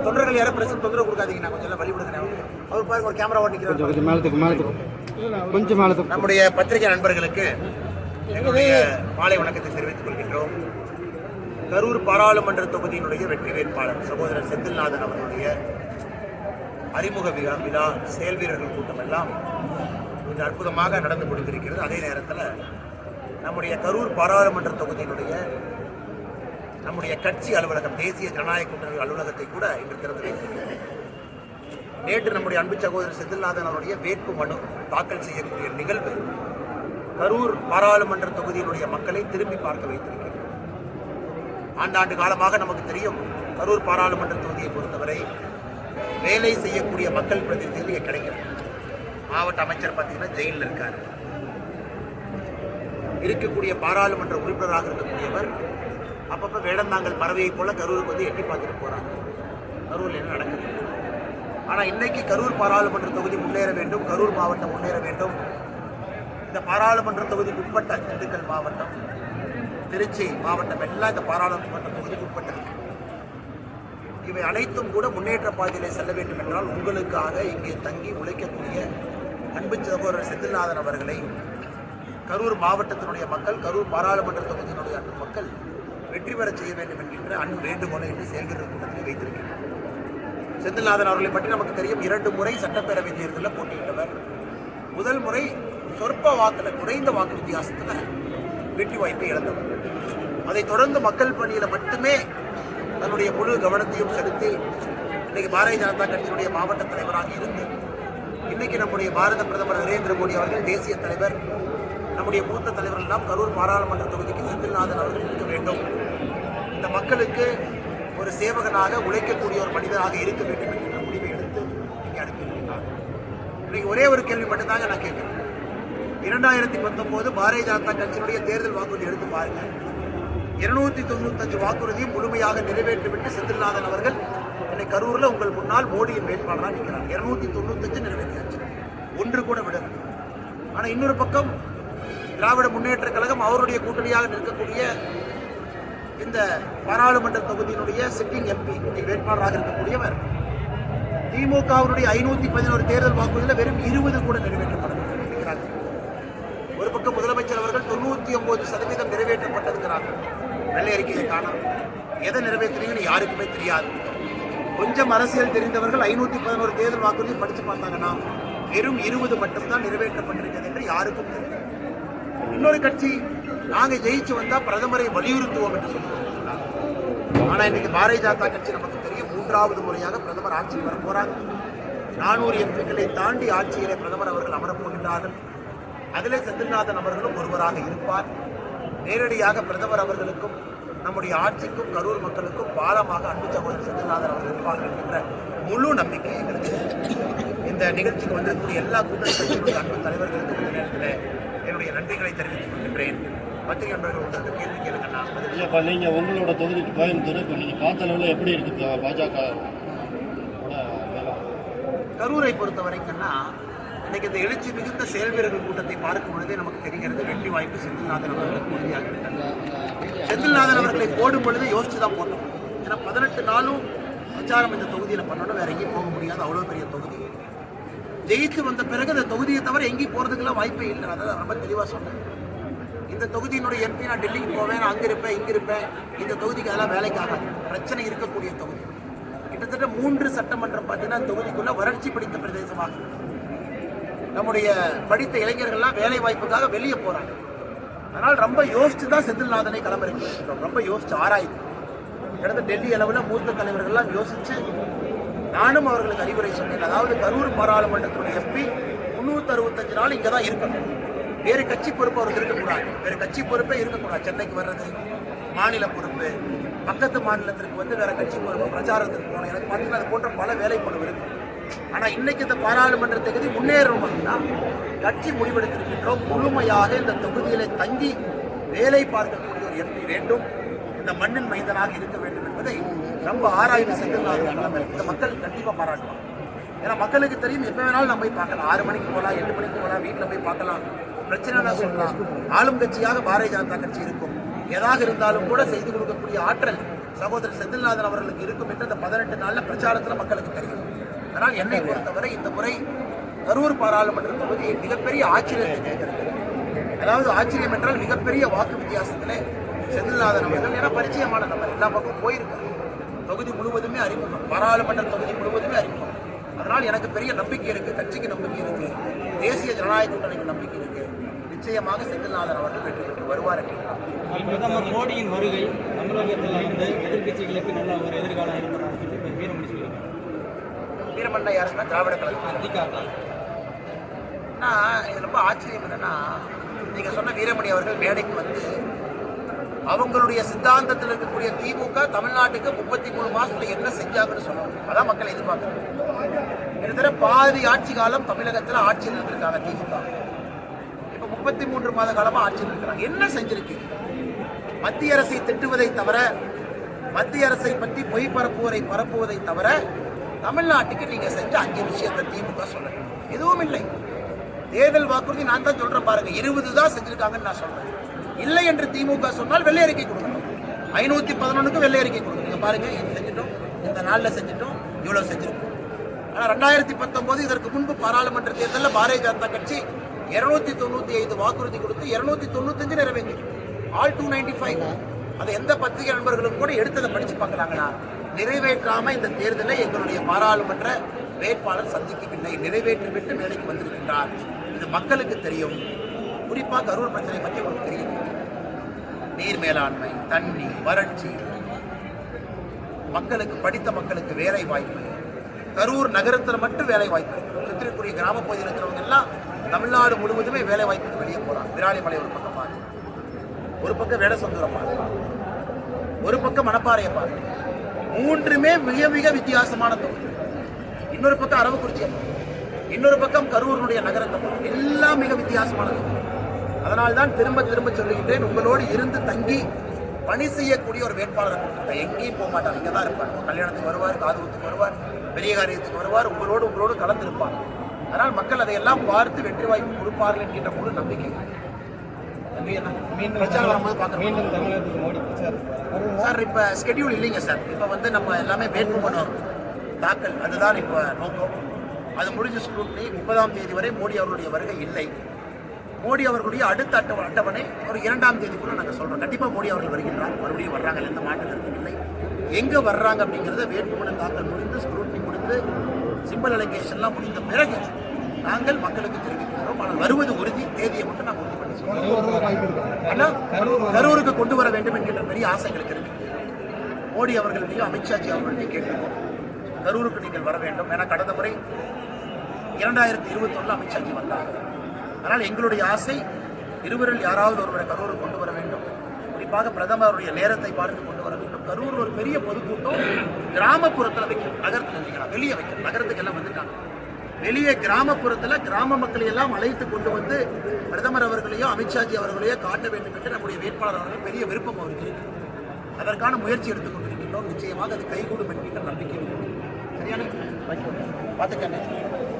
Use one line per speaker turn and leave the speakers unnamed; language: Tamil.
நம்ம தொண்டர்கள் யாரும் பிரஸ் தொந்தரவு கொடுக்காதீங்க. நான் கொஞ்சம் எல்லாம் அவர் பாருங்க ஒரு கேமரா ஓட்டிக்கிறோம்
கொஞ்சம் மேலத்துக்கு மேலத்துக்கு. கொஞ்சம் மேலத்துக்கு.
நம்முடைய பத்திரிகை நண்பர்களுக்கு எங்களுடைய மாலை வணக்கத்தை தெரிவித்துக் கொள்கின்றோம். கரூர் பாராளுமன்ற தொகுதியினுடைய வெற்றி வேட்பாளர் சகோதரர் செந்தில்நாதன் அவர்களுடைய அறிமுக விழா விழா செயல் வீரர்கள் கூட்டம் எல்லாம் கொஞ்சம் அற்புதமாக நடந்து முடிந்திருக்கிறது அதே நேரத்தில் நம்முடைய கரூர் பாராளுமன்ற தொகுதியினுடைய நம்முடைய கட்சி அலுவலகம் தேசிய ஜனநாயக கூட்டணி அலுவலகத்தை கூட இன்று திறந்து வைத்திருக்கிறது நேற்று நம்முடைய அன்பு சகோதரர் செந்தில்நாதன் அவருடைய வேட்பு மனு தாக்கல் செய்யக்கூடிய நிகழ்வு கரூர் பாராளுமன்ற தொகுதியினுடைய மக்களை திரும்பி பார்க்க வைத்திருக்கிறது ஆண்டாண்டு காலமாக நமக்கு தெரியும் கரூர் பாராளுமன்ற தொகுதியை பொறுத்தவரை வேலை செய்யக்கூடிய மக்கள் பிரதிநிதிகள் இங்கே கிடைக்கிறது மாவட்ட அமைச்சர் பார்த்தீங்கன்னா ஜெயிலில் இருக்காரு. இருக்கக்கூடிய பாராளுமன்ற உறுப்பினராக இருக்கக்கூடியவர் அப்பப்போ வேடந்தாங்கல் பறவையை போல கரூருக்கு வந்து எட்டி பார்த்துட்டு போகிறாங்க கரூரில் என்ன நடக்குது? ஆனால் இன்னைக்கு கரூர் பாராளுமன்ற தொகுதி முன்னேற வேண்டும் கரூர் மாவட்டம் முன்னேற வேண்டும். இந்த பாராளுமன்ற தொகுதிக்கு உட்பட்ட திண்டுக்கல் மாவட்டம் திருச்சி மாவட்டம் எல்லாம் இந்த பாராளுமன்ற தொகுதிக்கு உட்பட்டது. இவை அனைத்தும் கூட முன்னேற்ற பாதையிலே செல்ல வேண்டும் என்றால் உங்களுக்காக இங்கே தங்கி உழைக்கக்கூடிய அன்பு சகோதரர் செந்தில்நாதன் அவர்களை கரூர் மாவட்டத்தினுடைய மக்கள் கரூர் பாராளுமன்ற தொகுதியினுடைய அன்பு மக்கள் வெற்றி பெற செய்ய வேண்டும் என்கின்ற அன்பு வேண்டுகோளை என்று செயல்கிற கூட்டத்தில் வைத்திருக்கிறார் செந்தில்நாதன் அவர்களை பற்றி நமக்கு தெரியும். இரண்டு முறை சட்டப்பேரவை தேர்தலில் போட்டியிட்டவர். முதல் முறை சொற்ப வாக்கில் குறைந்த வாக்கு வித்தியாசத்தில் வெற்றி வாய்ப்பை இழந்தவர். அதைத் தொடர்ந்து மக்கள் பணியில் மட்டுமே தன்னுடைய முழு கவனத்தையும் செலுத்தி இன்னைக்கு பாரதிய ஜனதா கட்சியினுடைய மாவட்ட தலைவராக இருந்து இன்னைக்கு நம்முடைய பாரத பிரதமர் நரேந்திர மோடி அவர்கள் தேசிய தலைவர் நம்முடைய மூத்த தலைவர்கள் எல்லாம் கரூர் பாராளுமன்ற தொகுதிக்கு செந்தில்நாதன் அவர்கள் இருக்க வேண்டும். இந்த மக்களுக்கு ஒரு சேவகனாக உழைக்கக்கூடிய ஒரு மனிதனாக இருக்க வேண்டும் என்கிற முடிவை எடுத்து இங்கே அனுப்பியிருக்கிறார். இன்னைக்கு ஒரே ஒரு கேள்வி மட்டும்தாங்க நான் கேட்குறேன். இரண்டாயிரத்தி பத்தொம்போது பாரதிய ஜனதா கட்சியினுடைய தேர்தல் வாக்குறுதி எடுத்து பாருங்கள் இருநூத்தி தொண்ணூத்தஞ்சு வாக்குறுதியும் முழுமையாக நிறைவேற்றிவிட்டு செந்தில்நாதன் அவர்கள் என்னை கரூரில் உங்கள் முன்னால் மோடியின் வேட்பாளராக நிற்கிறார். இருநூத்தி தொண்ணூத்தஞ்சு நிறைவேற்றியாச்சு. ஒன்று கூட விட ஆனால் இன்னொரு பக்கம் திராவிட முன்னேற்ற கழகம் அவருடைய கூட்டணியாக நிற்கக்கூடிய இந்த பாராளுமன்ற தொகுதியினுடைய சிட்டிங் எம்பி வேட்பாளராக இருக்கக்கூடியவர் திமுகவினுடைய ஐநூத்தி பதினோரு தேர்தல் வாக்குறுதியில் வெறும் இருபது கூட நிறைவேற்றப்பட்டது ஒரு பக்கம் முதலமைச்சர் அவர்கள் தொண்ணூத்தி ஒன்பது சதவீதம் நிறைவேற்றப்பட்டிருக்கிறார்கள் வெள்ளை அறிக்கையை காணும். எதை நிறைவேற்றுறீங்கன்னு யாருக்குமே தெரியாது. கொஞ்சம் அரசியல் தெரிந்தவர்கள் ஐநூத்தி பதினோரு தேர்தல் வாக்குறுதி படித்து பார்த்தாங்கன்னா வெறும் இருபது மட்டும்தான் நிறைவேற்றப்பட்டிருக்கிறது என்று யாருக்கும் தெரியும் இன்னொரு கட்சி நாங்க ஜெயிச்சு வந்தா பிரதமரை வலியுறுத்துவோம் என்று சொல்லுவோம் ஆனா இன்னைக்கு பாரதிய ஜனதா கட்சி நமக்கு தெரியும் மூன்றாவது முறையாக பிரதமர் ஆட்சிக்கு வர போறாங்க நானூறு எம்பிக்களை தாண்டி ஆட்சியிலே பிரதமர் அவர்கள் அமரப்போகின்றார்கள் அதிலே செந்தில்நாதன் அவர்களும் ஒருவராக இருப்பார். நேரடியாக பிரதமர் அவர்களுக்கும் நம்முடைய ஆட்சிக்கும் கரூர் மக்களுக்கும் பாலமாக அன்பு சகோதரர் செந்தில்நாதன் அவர்கள் இருப்பார்கள் என்கின்ற முழு நம்பிக்கை எங்களுக்கு. இந்த நிகழ்ச்சிக்கு வந்திருக்கக்கூடிய எல்லா கூட்டணி கட்சிகளுடைய அன்பு தலைவர்களுக்கும் இந்த நேரத்தில் என்னுடைய நன்றிகளை தெரிவித்துக் கொள்கின்றேன். பத்திரிகை நண்பர்கள் கேள்வி கேளுங்கண்ணா.
இல்லைப்பா நீங்கள் உங்களோட தொகுதிக்கு கோயம்புத்தூர் இப்போ நீங்கள் பார்த்த அளவில் எப்படி இருக்குது பாஜக?
கரூரை பொறுத்த வரைக்கும்னா இன்னைக்கு இந்த எழுச்சி மிகுந்த செயல் வீரர்கள் கூட்டத்தை பார்க்கும் பொழுதே நமக்கு தெரிகிறது வெற்றி வாய்ப்பு செந்தில்நாதன் அவர்களுக்கு உறுதியாக விட்டது செந்தில்நாதன் அவர்களை போடும் பொழுது யோசிச்சு தான் போட்டோம். ஏன்னா பதினெட்டு நாளும் பிரச்சாரம் இந்த தொகுதியில் பண்ணணும் வேற எங்கேயும் போக முடியாது அவ்வளோ பெரிய தொகுதி. ஜெயிச்சு வந்த பிறகு அந்த தொகுதியை தவிர எங்கேயும் போகிறதுக்கெல்லாம் வாய்ப்பே இல்லை. அதை ரொம்ப தெளிவாக சொன்னேன். இந்த தொகுதியினுடைய எம்பி நான் டெல்லிக்கு போவேன் நான் அங்கே இருப்பேன் இங்கே இருப்பேன். இந்த தொகுதிக்கு அதெல்லாம் வேலைக்கு ஆகாது. பிரச்சனை இருக்கக்கூடிய தொகுதி. கிட்டத்தட்ட மூன்று சட்டமன்றம் பார்த்தீங்கன்னா தொகுதிக்குள்ள வறட்சி பிடித்த பிரதேசமாக. நம்முடைய படித்த இளைஞர்கள்லாம் வேலை வாய்ப்புக்காக வெளியே போறாங்க. அதனால் ரொம்ப யோசிச்சு தான் செந்தில்நாதனை களமிறக்கி ரொம்ப யோசிச்சு ஆராய்ந்து. கிட்டத்தட்ட டெல்லி அளவில் மூத்த தலைவர்கள்லாம் யோசிச்சு நானும் அவர்களுக்கு அறிவுரை சொன்னேன். அதாவது கரூர் பாராளுமன்றத்துடைய எம்பி முன்னூத்தி அறுபத்தஞ்சு நாள் இங்கே தான் இருக்கணும். வேறு கட்சி பொறுப்பு அவருக்கு இருக்கக்கூடாது. வேறு கட்சி பொறுப்பே இருக்கக்கூடாது. சென்னைக்கு வர்றது மாநில பொறுப்பு பக்கத்து மாநிலத்திற்கு வந்து வேற கட்சி பொறுப்பு பிரச்சாரத்திற்கு போகணும். எனக்கு பார்த்தீங்கன்னா அது போன்ற பல வேலைப்பளு இருக்கு. ஆனால் இன்னைக்கு இந்த பாராளுமன்ற தொகுதி முன்னேறணும் அப்படின்னா கட்சி முடிவெடுத்திருக்கின்றோம். முழுமையாக இந்த தொகுதியிலே தங்கி வேலை பார்க்கக்கூடிய ஒரு எம்பி வேண்டும். இந்த மண்ணின் மைந்தனாக இருக்க வேண்டும் என்பதை ரொம்ப ஆராய்ந்து செந்தில்நாதன் இந்த மக்கள் கண்டிப்பாக பாராட்டுவாங்க. ஏன்னா மக்களுக்கு தெரியும் எப்போ வேணாலும் நம்ம போய் பார்க்கலாம். ஆறு மணிக்கு போகலாம் எட்டு மணிக்கு போகலாம் வீட்டில் போய் பார்க்கலாம். பிரச்சனை சொல்லலாம். ஆளும் கட்சியாக பாரதிய ஜனதா கட்சி இருக்கும். எதாக இருந்தாலும் கூட செய்து கொடுக்கக்கூடிய ஆற்றல் சகோதரர் செந்தில்நாதன் அவர்களுக்கு இருக்கும் என்று அந்த பதினெட்டு நாளில் பிரச்சாரத்தில் மக்களுக்கு தெரியும். அதனால் என்னை பொறுத்தவரை இந்த முறை கரூர் பாராளுமன்ற தொகுதி மிகப்பெரிய ஆச்சரியத்தை அதாவது ஆச்சரியம் என்றால் மிகப்பெரிய வாக்கு வித்தியாசத்தில் செந்தில்நாதன் அவர்கள் என பரிச்சயமான நபர். எல்லா பக்கம் போயிருக்காரு. தொகுதி முழுவதுமே அறிமுகம். பாராளுமன்ற தொகுதி முழுவதுமே அறிமுகம். அதனால் எனக்கு பெரிய நம்பிக்கை இருக்குது கட்சிக்கு நம்பிக்கை இருக்குது தேசிய ஜனநாயக கூட்டணிக்கு நம்பிக்கை இருக்குது நிச்சயமாக செந்தில்நாதன் அவர்கள் வெற்றி பெற்று வருவார் என்று.
பிரதமர் மோடியின் வருகை தமிழகத்தில் வந்து எதிர்க்கட்சிகளுக்கு நல்ல ஒரு எதிர்காலம் இருக்கிறார் வீரமணி சொல்லியிருக்காங்க
வீரமண்ண யாருன்னா திராவிட கழகம். ஆனால் இது ரொம்ப ஆச்சரியம் என்னன்னா நீங்க சொன்ன வீரமணி அவர்கள் மேடைக்கு வந்து அவங்களுடைய சித்தாந்தத்தில் இருக்கக்கூடிய திமுக தமிழ்நாட்டுக்கு முப்பத்தி மூணு மாசத்துல என்ன செஞ்சாங்கன்னு சொல்லணும் அதான் மக்கள் எதிர்பார்க்கறாங்க கிட்டத்தட்ட பாதி ஆட்சி காலம் தமிழகத்தில் ஆட்சியில் இருந்திருக்காங்க திமுக. இப்போ முப்பத்தி மூன்று மாத காலமாக ஆட்சியில் இருக்கிறாங்க. என்ன செஞ்சிருக்கு மத்திய அரசை திட்டுவதை தவிர மத்திய அரசை பற்றி பொய் பரப்புவதை பரப்புவதை தவிர தமிழ்நாட்டுக்கு நீங்கள் செஞ்ச அஞ்சு விஷயத்தை திமுக சொல்லணும் எதுவும் இல்லை. தேர்தல் வாக்குறுதி நான் தான் சொல்கிறேன் பாருங்க. இருபது தான் செஞ்சிருக்காங்கன்னு நான் சொல்கிறேன் இல்லை என்று திமுக சொன்னால் வெள்ளை அறிக்கை கொடுக்கணும். ஐநூற்றி பதினொன்றுக்கு வெள்ளை அறிக்கை கொடுக்கணும். நீங்கள் பாருங்கள் இது செஞ்சிட்டோம் இந்த நாளில் செஞ்சிட்டோம் இவ்வளோ செஞ்சிருக்கோம். ஆனால் ரெண்டாயிரத்தி பத்தொம்போது இதற்கு முன்பு பாராளுமன்ற தேர்தலில் பாரதிய ஜனதா கட்சி இருநூத்தி தொண்ணூத்தி ஐந்து வாக்குறுதி கொடுத்து இருநூத்தி தொண்ணூத்தஞ்சு நிறைவேற்றி. ஆல் டூ நைன்டி ஃபைவ் அதை எந்த பத்திரிகை நண்பர்களும் கூட எடுத்ததை படிச்சு பார்க்கலாங்களா நிறைவேற்றாம இந்த தேர்தலை எங்களுடைய பாராளுமன்ற வேட்பாளர் சந்திக்கவில்லை. நிறைவேற்றிவிட்டு மேடைக்கு வந்திருக்கின்றார். இது மக்களுக்கு தெரியும். குறிப்பாக கரூர் பிரச்சனை பற்றி உங்களுக்கு தெரியும். நீர் மேலாண்மை தண்ணி வறட்சி. மக்களுக்கு படித்த மக்களுக்கு வேலை வாய்ப்பு கரூர் நகரத்தில் மட்டும் வேலை வாய்ப்பு சுற்றிக்கூடிய கிராம பகுதியில் இருக்கிறவங்க எல்லாம் தமிழ்நாடு முழுவதுமே வேலை வாய்ப்புக்கு வெளியே போறாங்க. விராலிமலை ஒரு பக்கம் பாரு ஒரு பக்கம் வேடசந்தூரம் பாரு ஒரு பக்கம் மணப்பாறையை பாரு மூன்றுமே மிக மிக வித்தியாசமான தொகுதி. இன்னொரு பக்கம் அரவக்குறிச்சி இன்னொரு பக்கம் கரூருடைய நகரத்தை எல்லாம் மிக வித்தியாசமான தொகுதி. அதனால் தான் திரும்ப திரும்ப சொல்லுகின்றேன் உங்களோடு இருந்து தங்கி பணி செய்யக்கூடிய ஒரு வேட்பாளரை கொடுத்துருக்கேன் எங்கேயும் போக மாட்டார் இங்கே தான் இருப்பார் கல்யாணத்துக்கு வருவார் காதுகுத்துக்கு வருவார் பெரிய காரியத்துக்கு வருவார். உங்களோடு உங்களோடு கலந்திருப்பார் அதனால் மக்கள் அதையெல்லாம் பார்த்து வெற்றி வாய்ப்பு கொடுப்பார்கள் என்கின்ற முழு நம்பிக்கை. அண்ணா. பிரச்சாரம் வரும்போது பார்க்குறோம்
மீண்டும் தமிழகத்துக்கு மோடி பிரச்சாரம்.
சார் இப்போ ஸ்கெடியூல் இல்லைங்க சார். இப்போ வந்து நம்ம எல்லாமே வேட்புமனு தாக்கல். அதுதான் இப்போ நோக்கம். அது முடிஞ்ச ஸ்க்ரூட்னி முப்பதாம் தேதி வரை மோடி அவர்களுடைய வருகை இல்லை. மோடி அவர்களுடைய அடுத்த அட்டவ அட்டவணை ஒரு இரண்டாம் தேதிக்குள்ள நாங்கள் சொல்றோம். கண்டிப்பாக மோடி அவர்கள் வருகின்றார். மறுபடியும் வர்றாங்க எந்த மாற்று கருத்தும் இல்லை. எங்கே வர்றாங்க அப்படிங்கிறத வேட்புமனு தாக்கல் முடிந்து ஸ்க்ரூட்னி முடிந்து சிம்பிள் அலிகேஷன்லாம் முடிந்த பிறகு நாங்கள் மக்களுக்கு தெரிவிக்கிறோம். ஆனால் வருவது உறுதி தேதியை மட்டும் நான் உறுதி பண்ணி கரூருக்கு கொண்டு வர வேண்டும் என்கின்ற பெரிய ஆசை எங்களுக்கு இருக்கு. மோடி அவர்களையும் அமித்ஷாஜி அவர்களையும் கேட்டிருக்கோம் கரூருக்கு நீங்கள் வர வேண்டும். ஏன்னா கடந்த முறை இரண்டாயிரத்தி இருபத்தி இருபத்தொன்னுல அமித்ஷாஜி வந்தார். ஆனால் எங்களுடைய ஆசை இருவரில் யாராவது ஒருவரை கரூருக்கு கொண்டு வர வேண்டும். குறிப்பாக பிரதமருடைய நேரத்தை பார்த்து கொண்டு கரூர் ஒரு பெரிய பொதுக்கூட்டம். கிராமப்புறத்தில் வைக்கணும். நகரத்தில் வைக்கலாம் வெளியே வைக்கணும். நகரத்துக்கு எல்லாம் வந்துட்டாங்க வெளியே கிராமப்புறத்தில் கிராம மக்களை எல்லாம் அழைத்து கொண்டு வந்து பிரதமர் அவர்களையோ அமித்ஷாஜி அவர்களையோ காட்ட வேண்டும் என்று நம்முடைய வேட்பாளர் அவர்கள் பெரிய விருப்பம் அவருக்கு இருக்கு அதற்கான முயற்சி எடுத்துக் கொண்டிருக்கின்றோம். நிச்சயமாக அது கைகூடும் என்கின்ற நம்பிக்கை சரியான? பார்த்துக்கண்ணே